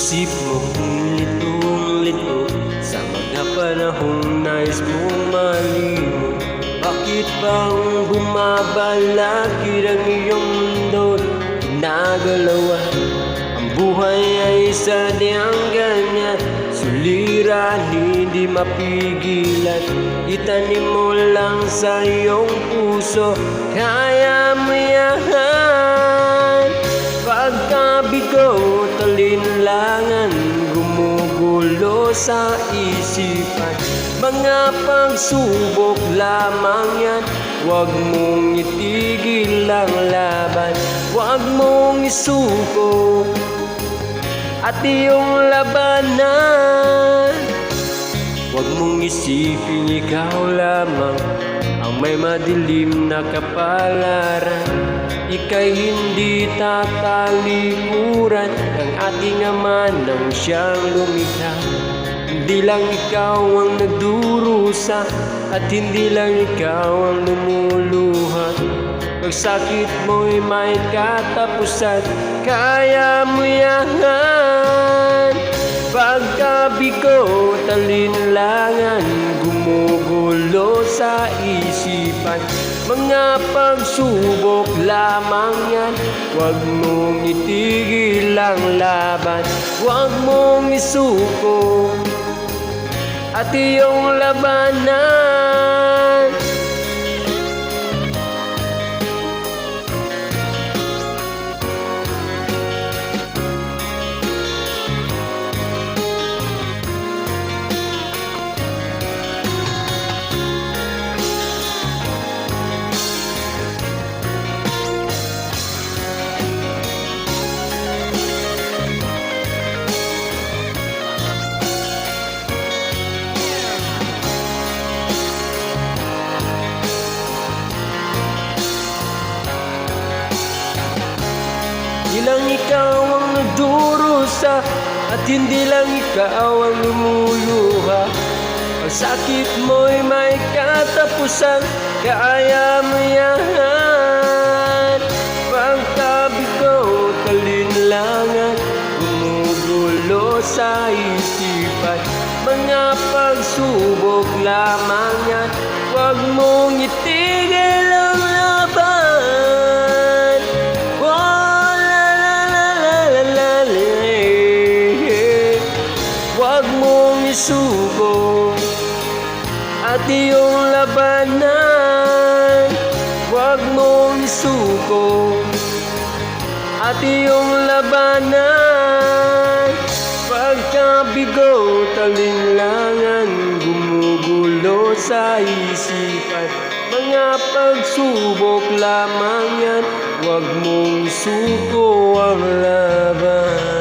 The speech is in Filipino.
Isip mo kung litong-lito Sa mga panahong nais mong malimot Bakit bang bumabalakid ang iyong mundo? Nagalawa Ang buhay ay sadyang ganyan. Suliran, hindi mapigilan. Itanim mo lang sa iyong puso. Kaya mo yan isipan Mga pagsubok lamang yan. Huwag mong itigil ang laban. Huwag mong isuko At iyong labanan. Huwag mong isipin ikaw lamang Ang may madilim na kapalaran. Ika'y hindi tatalikuran Ang ating ama nang siyang lumikha Hindi lang ikaw ang nagdurusa At hindi lang ikaw ang lumuluha. Pag sakit mo'y may katapusan Kaya mo yan Pagkabigo, talinlangan Gumugulo sa isipan. Mga pagsubok lamang yan Huwag mong itigil ang laban. Huwag mong isuko At iyong labanan Hindi lang ikaw ang nagdurusa At hindi lang ikaw ang lumuluha Ang sakit mo'y may katapusan Kaya mo yan. Pagkabigo, talinlangan Gumugulo sa isipan. Mga pagsubok lamang yan Huwag mong itigil isuko At iyong labanan. Huwag mong isuko At iyong labanan. Pagkabigo, talinlangan Gumugulo sa isipan. Mga pagsubok lamang yan. Huwag mong suko ang laban